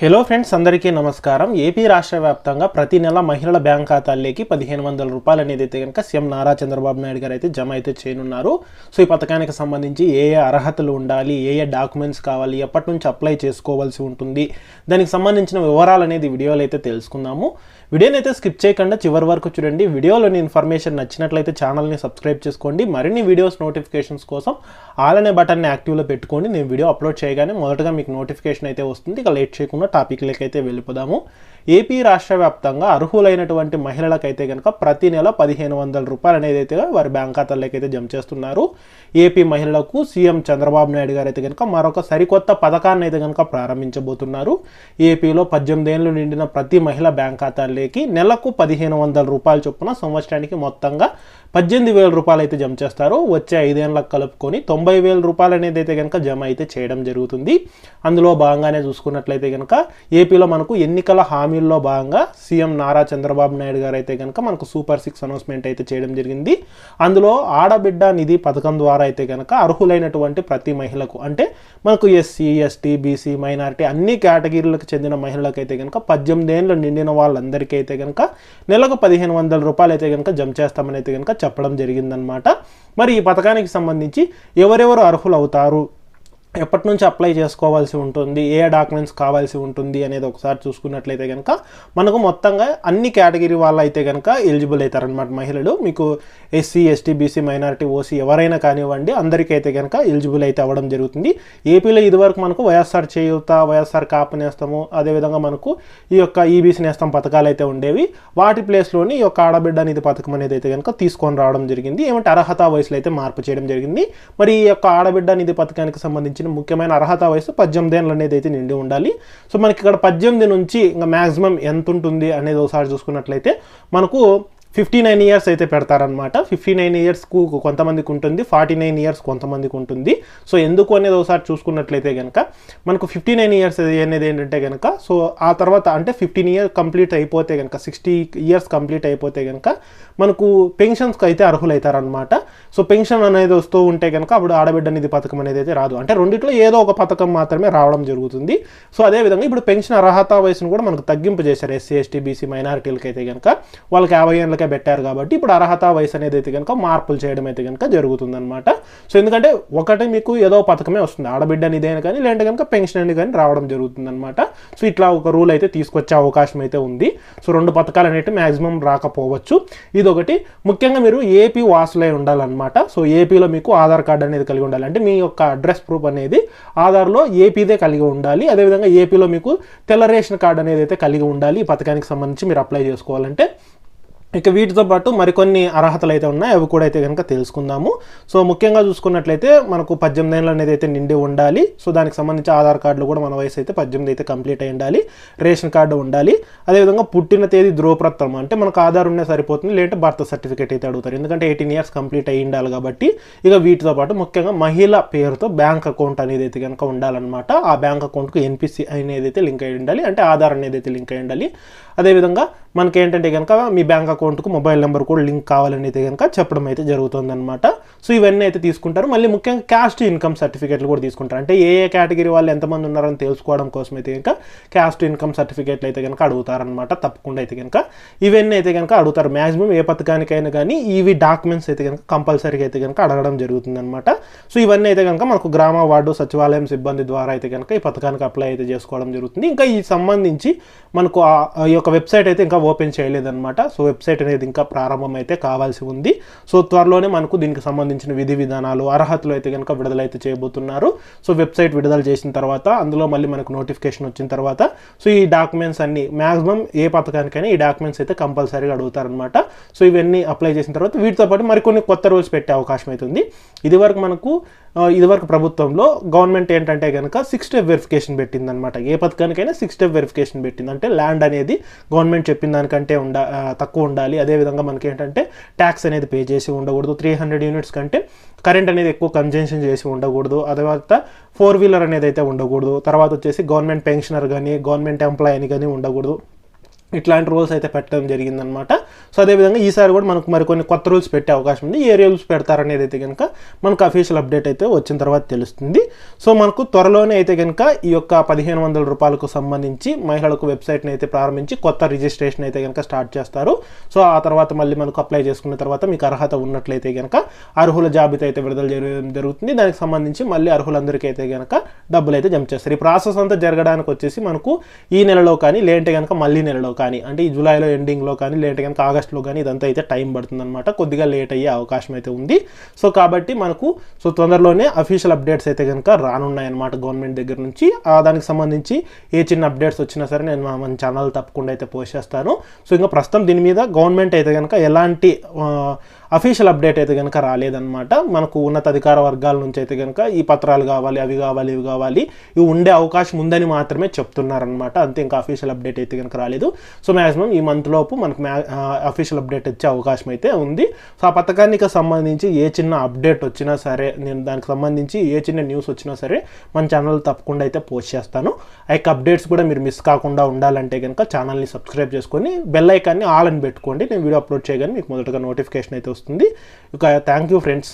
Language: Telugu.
హలో ఫ్రెండ్స్ అందరికీ నమస్కారం. ఏపీ రాష్ట్ర వ్యాప్తంగా ప్రతి నెల మహిళల బ్యాంక్ ఖాతాల్లోకి పదిహేను వందల రూపాయలు అనేది అయితే కనుక సీఎం నారా చంద్రబాబు నాయుడు గారు అయితే జమ అయితే చేయనున్నారు. సో ఈ పథకానికి సంబంధించి ఏ ఏ అర్హతలు ఉండాలి ఏ ఏ డాక్యుమెంట్స్ కావాలి ఎప్పటి నుంచి అప్లై చేసుకోవాల్సి ఉంటుంది దానికి సంబంధించిన వివరాలు అనేది వీడియోలో అయితే తెలుసుకుందాము. వీడియోని అయితే స్కిప్ చేయకుండా చివరి వరకు చూడండి. వీడియోలోని ఇన్ఫర్మేషన్ నచ్చినట్లయితే ఛానల్ని సబ్స్క్రైబ్ చేసుకోండి. మరిన్ని వీడియోస్ నోటిఫికేషన్స్ కోసం ఆల్ అనే బటన్ని యాక్టివ్లో పెట్టుకోండి. నేను వీడియో అప్లోడ్ చేయగానే మొదటగా మీకు నోటిఫికేషన్ అయితే వస్తుంది. ఇక లేట్ చేయకుండా టాపిక్లకైతే అయితే వెళ్ళిపోదాము. ఏపీ రాష్ట్ర వ్యాప్తంగా అర్హులైనటువంటి మహిళలకైతే కనుక ప్రతి నెల పదిహేను వందల రూపాయలు అనేది అయితే వారి బ్యాంక్ ఖాతాలకైతే అయితే జమ చేస్తున్నారు. ఏపీ మహిళలకు సీఎం చంద్రబాబు నాయుడు గారు అయితే కనుక మరొక సరికొత్త పథకాన్ని అయితే కనుక ప్రారంభించబోతున్నారు. ఏపీలో పద్దెనిమిది ఏళ్ళు నిండిన ప్రతి మహిళ బ్యాంక్ ఖాతాల్లోకి నెలకు పదిహేను వందల రూపాయల చొప్పున సంవత్సరానికి మొత్తంగా పద్దెనిమిది వేల రూపాయలు అయితే జమ చేస్తారు. వచ్చే ఐదేళ్ళకు కలుపుకొని తొంభై వేల రూపాయలు అనేది అయితే కనుక జమ అయితే చేయడం జరుగుతుంది. అందులో భాగంగానే చూసుకున్నట్లయితే కనుక ఏపీలో మనకు ఎన్నికల హామీల్లో భాగంగా సీఎం నారా చంద్రబాబు నాయుడు గారు అయితే కనుక మనకు సూపర్ సిక్స్ అనౌన్స్మెంట్ అయితే చేయడం జరిగింది. అందులో ఆడబిడ్డ నిధి పథకం ద్వారా అయితే కనుక అర్హులైనటువంటి ప్రతి మహిళకు అంటే మనకు ఎస్సీ ఎస్టీ బీసీ మైనారిటీ అన్ని కేటగిరీలకు చెందిన మహిళలకు అయితే కనుక పద్దెనిమిది ఏళ్ళు నిండిన వాళ్ళందరికీ అయితే కనుక నెలకు పదిహేను వందల రూపాయలు అయితే కనుక జమ చేస్తామని అయితే కనుక చెప్పడం జరిగిందనమాట మరి ఈ పథకానికి సంబంధించి ఎవరెవరు అర్హులు అవుతారు ఎప్పటి నుంచి అప్లై చేసుకోవాల్సి ఉంటుంది ఏ డాక్యుమెంట్స్ కావాల్సి ఉంటుంది అనేది ఒకసారి చూసుకున్నట్లయితే కనుక మనకు మొత్తంగా అన్ని కేటగిరీ వాళ్ళు అయితే కనుక ఎలిజిబుల్ అవుతారనమాట మహిళలు. మీకు SC ST BC minority OC ఎవరైనా కానివ్వండి అందరికైతే కనుక ఎలిజిబుల్ అయితే అవ్వడం జరుగుతుంది. ఏపీలో ఇదివరకు మనకు వైఎస్ఆర్ చేయూత వైఎస్ఆర్ కాపు నేస్తాము అదేవిధంగా మనకు ఈ యొక్క ఈబీసీ నేస్తం పథకాలు అయితే ఉండేవి. వాటి ప్లేస్లోని ఈ యొక్క ఆడబిడ్డ నిధి పథకం అనేది అయితే కనుక తీసుకొని రావడం జరిగింది. ఏమంటే అర్హత వయసులో అయితే మార్పు చేయడం జరిగింది. మరి ఈ యొక్క ఆడబిడ్డ నిధి పథకానికి సంబంధించిన ముఖ్యమైన అర్హత వయసు పద్దెనిమిది ఏళ్ళు అనేది అయితే నిండి ఉండాలి. సో మనకి ఇక్కడ పద్దెనిమిది నుంచి ఇంకా మ్యాక్సిమం ఎంత ఉంటుంది అనేది ఒకసారి చూసుకున్నట్లయితే మనకు ఫిఫ్టీ నైన్ ఇయర్స్ అయితే పెడతారనమాట ఫిఫ్టీ నైన్ ఇయర్స్కు కొంతమందికి ఉంటుంది ఫార్టీ నైన్ ఇయర్స్ కొంతమందికి ఉంటుంది. సో ఎందుకు అనేది ఒకసారి చూసుకున్నట్లయితే కనుక మనకు ఫిఫ్టీ నైన్ ఇయర్స్ అనేది ఏంటంటే కనుక సో ఆ తర్వాత అంటే ఫిఫ్టీన్ ఇయర్స్ కంప్లీట్ అయిపోతే కనుక సిక్స్టీ ఇయర్స్ కంప్లీట్ అయిపోతే కనుక మనకు పెన్షన్స్కి అయితే అర్హులైతారనమాట సో పెన్షన్ అనేది వస్తూ ఉంటే కనుక అప్పుడు ఆడబిడ్డ నిధి పథకం అనేది అయితే రాదు. అంటే రెండిట్లో ఏదో ఒక పథకం మాత్రమే రావడం జరుగుతుంది. సో అదేవిధంగా ఇప్పుడు పెన్షన్ అర్హత వయసును కూడా మనకు తగ్గింపు చేశారు ఎస్సీ ఎస్టీ బీసీ మైనారిటీలకి అయితే కనుక వాళ్ళకి యాభై ఏళ్ళకే పెట్టారు కాబట్టి ఇప్పుడు అర్హత వయసు అనేది అయితే కనుక మార్పులు చేయడం అయితే కనుక జరుగుతుందన్నమాట. సో ఎందుకంటే ఒకటి మీకు ఏదో పథకమే వస్తుంది. ఆడబిడ్డ నిధి అయినా కానీ లేదంటే కనుక పెన్షన్ అని కానీ రావడం జరుగుతుందన్నమాట. సో ఇట్లా ఒక రూల్ అయితే తీసుకొచ్చే అవకాశం అయితే ఉంది. సో రెండు పథకాలు అనేవి మాక్సిమం రాకపోవచ్చు. ఇది ఒకటి ముఖ్యంగా మీరు ఏపీ వాసులై ఉండాలన్నమాట. సో ఏపీలో మీకు ఆధార్ కార్డు అనేది కలిగి ఉండాలి. అంటే మీ యొక్క అడ్రస్ ప్రూఫ్ అనేది ఆధార్లో ఏపీదే కలిగి ఉండాలి. అదేవిధంగా ఏపీలో మీకు తెల్ల రేషన్ కార్డు అనేది అయితే కలిగి ఉండాలి. ఈ పథకానికి సంబంధించి మీరు అప్లై చేసుకోవాలంటే. ఇక వీటితో పాటు మరికొన్ని అర్హతలు అయితే ఉన్నాయి అవి కూడా అయితే కనుక తెలుసుకుందాము. సో ముఖ్యంగా చూసుకున్నట్లయితే మనకు పద్దెనిమిది ఏళ్ళు అనేది అయితే నిండి ఉండాలి. సో దానికి సంబంధించి ఆధార్ కార్డులు కూడా మన వయసు అయితే పద్దెనిమిది అయితే కంప్లీట్ అయి ఉండాలి. రేషన్ కార్డు ఉండాలి. అదేవిధంగా పుట్టిన తేదీ ధ్రువపత్రం అంటే మనకు ఆధార్ ఉండే సరిపోతుంది లేదంటే బర్త్ సర్టిఫికేట్ అయితే అడుగుతారు. ఎందుకంటే ఎయిటీన్ ఇయర్స్ కంప్లీట్ అయి ఉండాలి కాబట్టి. ఇక వీటితో పాటు ముఖ్యంగా మహిళ పేరుతో బ్యాంక్ అకౌంట్ అనేది అయితే కనుక ఉండాలన్నమాట. ఆ బ్యాంక్ అకౌంట్కు ఎన్పిసి అనేది అయితే లింక్ అయి ఉండాలి అంటే ఆధార్ అనేది అయితే లింక్ అయి ఉండాలి. అదేవిధంగా మనకి ఏంటంటే కనుక మీ బ్యాంక్ అకౌంట్ అకౌంట్కు మొబైల్ నెంబర్ కూడా లింక్ కావాలని అయితే కనుక చెప్పడం అయితే జరుగుతుందన్నమాట. సో ఇవన్నీ అయితే తీసుకుంటారు. మళ్ళీ ముఖ్యంగా క్యాస్ట్ ఇన్కమ్ సర్టిఫికేట్లు కూడా తీసుకుంటారు. అంటే ఏ ఏ కేటగిరీ వాళ్ళు ఎంతమంది ఉన్నారని తెలుసుకోవడం కోసం అయితే కనుక క్యాస్ట్ ఇన్కమ్ సర్టిఫికేట్లు అయితే కనుక అడుగుతారనమాట తప్పకుండా అయితే కనుక ఇవన్నీ అయితే కనుక అడుగుతారు. మాక్సిమం ఏ పథకానికైనా కానీ ఇవి డాక్యుమెంట్స్ అయితే కనుక కంపల్సరీగా అయితే కనుక అడగడం జరుగుతుందనమాట సో ఇవన్నీ అయితే కనుక మనకు గ్రామ వార్డు సచివాలయం సిబ్బంది ద్వారా అయితే కనుక ఈ పథకానికి అప్లై అయితే చేసుకోవడం జరుగుతుంది. ఇంకా ఈ సంబంధించి మనకు ఆ ఈ యొక్క వెబ్సైట్ అయితే ఇంకా ఓపెన్ చేయలేదన్నమాట. సో వెబ్సైట్ అనేది ఇంకా ప్రారంభం అయితే కావాల్సి ఉంది. సో త్వరలోనే మనకు దీనికి సంబంధించిన విధి విధానాలు అర్హతలు అయితే కనుక విడుదలైతే చేయబోతున్నారు. సో వెబ్సైట్ విడుదల చేసిన తర్వాత అందులో మళ్ళీ మనకు నోటిఫికేషన్ వచ్చిన తర్వాత సో ఈ డాక్యుమెంట్స్ అన్ని మాక్సిమం ఏ పథకానికైనా ఈ డాక్యుమెంట్స్ అయితే కంపల్సరీగా అడుగుతారనమాట సో ఇవన్నీ అప్లై చేసిన తర్వాత వీటితో పాటు మరికొన్ని కొత్త రూల్స్ పెట్టే అవకాశం అవుతుంది ఇదివరకు మనకు ఇదివరకు ప్రభుత్వంలో గవర్నమెంట్ ఏంటంటే కనుక సిక్స్ స్టెప్ వెరిఫికేషన్ పెట్టిందనమాట ఏ పథకానికైనా సిక్స్ స్టెప్ వెరిఫికేషన్ పెట్టింది. అంటే ల్యాండ్ అనేది గవర్నమెంట్ చెప్పిన దానికంటే ఉండ తక్కువ ఉండాలి అదేవిధంగా మనకి ఏంటంటే ట్యాక్స్ అనేది పే చేసి ఉండకూడదు. త్రీ హండ్రెడ్ యూనిట్స్ కంటే కరెంట్ అనేది ఎక్కువ కన్జంప్షన్ చేసి ఉండకూడదు. ఆ తర్వాత ఫోర్ వీలర్ అనేది అయితే ఉండకూడదు. తర్వాత వచ్చేసి గవర్నమెంట్ పెన్షనర్ కానీ గవర్నమెంట్ ఎంప్లాయ్ అని కానీ ఉండకూడదు. ఇట్లాంటి రూల్స్ అయితే పెట్టడం జరిగిందనమాట సో అదేవిధంగా ఈసారి కూడా మనకు మరికొన్ని కొత్త రూల్స్ పెట్టే అవకాశం ఉంది. ఏ రూల్స్ పెడతారనేది అయితే కనుక మనకు అఫీషియల్ అప్డేట్ అయితే వచ్చిన తర్వాత తెలుస్తుంది. సో మనకు త్వరలోనే అయితే కనుక ఈ యొక్క పదిహేను వందల రూపాయలకు సంబంధించి మహిళలకు వెబ్సైట్ని అయితే ప్రారంభించి కొత్త రిజిస్ట్రేషన్ అయితే కనుక స్టార్ట్ చేస్తారు. సో ఆ తర్వాత మళ్ళీ మనకు అప్లై చేసుకున్న తర్వాత మీకు అర్హత ఉన్నట్లయితే కనుక అర్హుల జాబితా అయితే విడుదల చేయడం జరుగుతుంది. దానికి సంబంధించి మళ్ళీ అర్హులందరికీ అయితే కనుక డబ్బులు అయితే జమ చేస్తారు. ఈ ప్రాసెస్ అంతా జరగడానికి వచ్చేసి మనకు ఈ నెలలో కానీ లేదంటే కనుక మళ్ళీ నెలలో కానీ అంటే ఈ జూలైలో ఎండింగ్లో కానీ లేట్ కనుక ఆగస్ట్లో కానీ ఇదంతా అయితే టైం పడుతుందన్నమాట. కొద్దిగా లేట్ అయ్యే అవకాశం అయితే ఉంది. సో కాబట్టి మనకు సో తొందరలోనే అఫీషియల్ అప్డేట్స్ అయితే కనుక రానున్నాయన్నమాట గవర్నమెంట్ దగ్గర నుంచి. ఆ దానికి సంబంధించి ఏ చిన్న అప్డేట్స్ వచ్చినా సరే నేను మన ఛానల్ తప్పకుండా అయితే పోస్ట్ చేస్తాను. సో ఇంకా ప్రస్తుతం దీని మీద గవర్నమెంట్ అయితే కనుక ఎలాంటి అఫీషియల్ అప్డేట్ అయితే కనుక రాలేదన్నమాట. మనకు ఉన్నతాధికార వర్గాల నుంచి అయితే కనుక ఈ పత్రాలు కావాలి అవి కావాలి ఇవి కావాలి ఇవి ఉండే అవకాశం ఉందని మాత్రమే చెప్తున్నారనమాట అంతే ఇంకా అఫీషియల్ అప్డేట్ అయితే కనుక రాలేదు. సో మ్యాక్సిమం ఈ మంత్ లోపు మనకు మ్యా అఫీషియల్ అప్డేట్ వచ్చే అవకాశం అయితే ఉంది. సో ఆ పథకానికి సంబంధించి ఏ చిన్న అప్డేట్ వచ్చినా సరే నేను దానికి సంబంధించి ఏ చిన్న న్యూస్ వచ్చినా సరే మన ఛానల్ తప్పకుండా అయితే పోస్ట్ చేస్తాను. ఆ యొక్క అప్డేట్స్ కూడా మీరు మిస్ కాకుండా ఉండాలంటే కనుక ఛానల్ని సబ్స్క్రైబ్ చేసుకొని బెల్ ఐకాన్ని ఆల్ అని పెట్టుకోండి. నేను వీడియో అప్లోడ్ చేయగానే మీకు మొదటగా నోటిఫికేషన్ అయితే వస్తుంది. ఇక థ్యాంక్ యూ ఫ్రెండ్స్